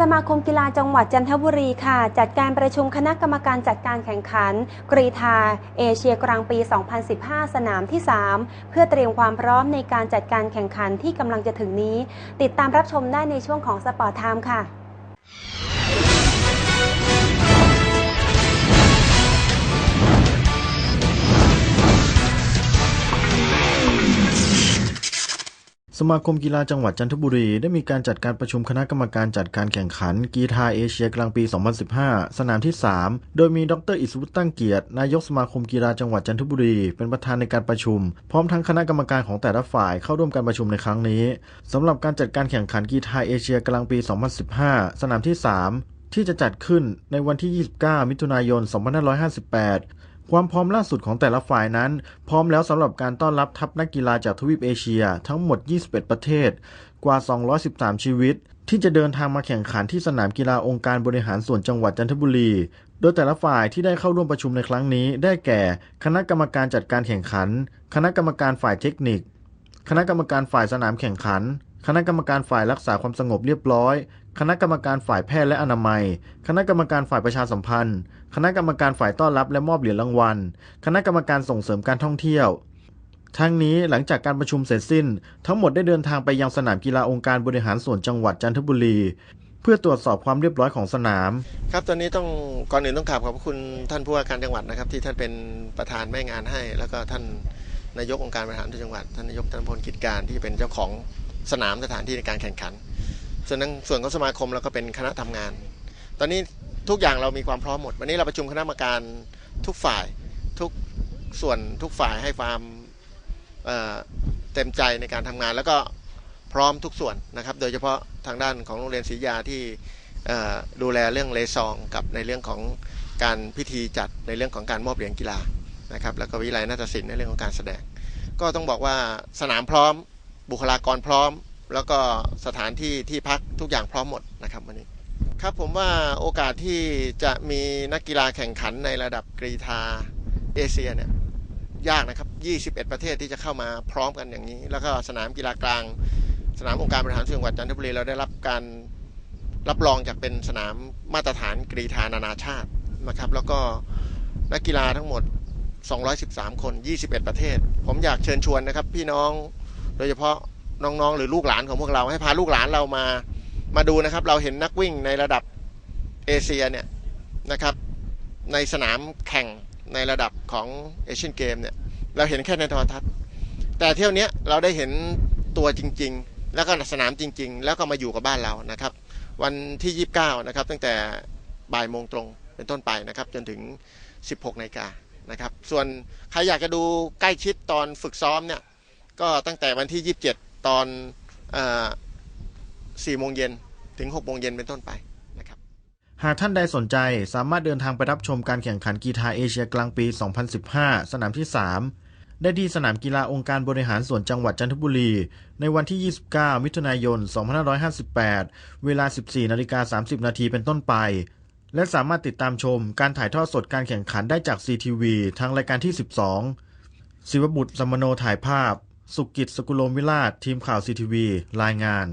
สมาคมกีฬาจังหวัดจันทบุรีค่ะ จัดการประชุมคณะกรรมการจัดการแข่งขัน กรีธาเอเชียกลางปี 2015 สนามที่ 3 เพื่อเตรียมความพร้อมในการจัดการแข่งขันที่กำลังจะถึงนี้ ติดตามรับชมได้ในช่วงของสปอร์ตไทม์ค่ะ มาคมกีฬาจังหวัดจันทบุรีได้มีการจัดการประชุมคณะกรรมการจัดการแข่งขัน กีฬาเอเชียกลางปี 2015 สนามที่ 3 โดยมีดรอิสวุฒิตั้งเกียรติ นายกสมาคมกีฬาจังหวัดจันทบุรี เป็นประธานในการประชุม พร้อมทั้งคณะกรรมการของแต่ละฝ่ายเข้าร่วมการประชุมในครั้งนี้สำหรับการจัดการแข่งขันกีฬาเอเชียกลางปี 2015 สนามที่ 3ที่จะจัดขึ้นในวันที่ 29 มิถุนายน 2558 ความพร้อมล่าสุดของแต่ละฝ่ายนั้น พร้อมแล้วสำหรับการต้อนรับทัพนักกีฬาจากทวีปเอเชีย ทั้งหมด 21 ประเทศ กว่า 213 ชีวิต ที่จะเดินทางมาแข่งขันที่สนามกีฬาองค์การบริหารส่วนจังหวัดจันทบุรี โดยแต่ละฝ่ายที่ได้เข้าร่วมประชุมในครั้งนี้ ได้แก่ คณะกรรมการจัดการแข่งขัน คณะกรรมการฝ่ายเทคนิค คณะกรรมการฝ่ายสนามแข่งขัน คณะกรรมการฝ่ายรักษาความสงบเรียบร้อย คณะกรรมการฝ่ายแพทย์และอนามัย คณะกรรมการฝ่ายประชาสัมพันธ์ คณะกรรมการฝ่ายต้อนรับและมอบเหรียญรางวัล คณะกรรมการส่งเสริมการท่องเที่ยว ทั้งนี้หลังจากการประชุมเสร็จสิ้น ทั้งหมดได้เดินทางไปยังสนามกีฬาองค์การบริหารส่วนจังหวัดจันทบุรีเพื่อตรวจสอบความเรียบร้อยของสนาม ครับตอนนี้ต้องก่อนอื่นต้องกราบขอบพระคุณท่านผู้ว่าการจังหวัดนะครับ ที่ท่านเป็นประธานแม่งานให้ แล้วก็ท่านนายกองค์การบริหารส่วนจังหวัด ท่านนายกธนพลกิจการที่เป็นเจ้าของ สนามสถานที่ในการแข่งขัน ส่วนนั้นส่วนของสมาคมเราก็เป็นคณะทำงาน ตอนนี้ทุกอย่างเรามีความพร้อมหมด วันนี้เราประชุมคณะกรรมการทุกฝ่ายทุกส่วนทุกฝ่ายให้ความเออเต็มใจในการทำงาน แล้วก็พร้อมทุกส่วนนะครับ โดยเฉพาะทางด้านของโรงเรียนศรียาที่ดูแลเรื่องเลซองกับในเรื่องของการพิธีจัดในเรื่องของการมอบเหรียญกีฬานะครับแล้วก็วิไลนาฏศิลป์ในเรื่องของการแสดง ก็ต้องบอกว่าสนามพร้อม บุคลากรพร้อม แล้วก็สถานที่ที่พักทุกอย่างพร้อมหมดนะครับวันนี้ครับผมว่าโอกาสที่จะมีนักกีฬาแข่งขันในระดับกรีธาเอเชียเนี่ยยากนะครับ 21 ประเทศที่จะเข้ามาพร้อมกันอย่างนี้ แล้วก็สนามกีฬากลาง สนามองค์การบริหารส่วนจังหวัดจันทบุรีเราได้รับการรับรองจากเป็นสนามมาตรฐานกรีธานานาชาตินะครับ แล้วก็นักกีฬาทั้งหมด 213 คน 21 ประเทศ ผมอยากเชิญชวนนะครับ พี่น้อง โดยเฉพาะน้องๆ หรือลูกหลานของพวกเราให้พาลูกหลานเรามามาดูนะครับ เราเห็นนักวิ่งในระดับเอเชียเนี่ยนะครับในสนามแข่งในระดับของเอเชียนเกมเนี่ยเราเห็นแค่ในโทรทัศน์ แต่เที่ยวนี้เราได้เห็นตัวจริง ๆ แล้วก็สนามจริง ๆ แล้วก็มาอยู่กับบ้านเรานะครับ วันที่ 29 นะครับ ตั้งแต่บ่ายโมงตรงเป็นต้นไปนะครับ จนถึง 16นาฬิกานะครับ ส่วนใครอยากจะดูใกล้ชิดตอนฝึกซ้อมเนี่ย ก็ตั้งแต่วันที่ 27 ตอนเอ่อ4โมงเย็นถึง6โมงเย็นเป็นต้นไปนะครับ หากท่านใดสนใจสามารถเดินทางไปรับชมการแข่งขันกีฬาเอเชียกลางปี 2015 สนามที่ 3 ได้ที่สนามกีฬาองค์การบริหารส่วนจังหวัดจันทบุรี ในวันที่ 29 มิถุนายน 2558 เวลา 14นาฬิกา30 นาทีเป็นต้นไปและสามารถติดตามชมการถ่ายทอดสดการแข่งขันได้จาก CTV ทางรายการที่ 12 ศิวบุตรสมโนถ่ายภาพ สุกิจสกุลโลมวิราช ทีมข่าวซีทีวี รายงาน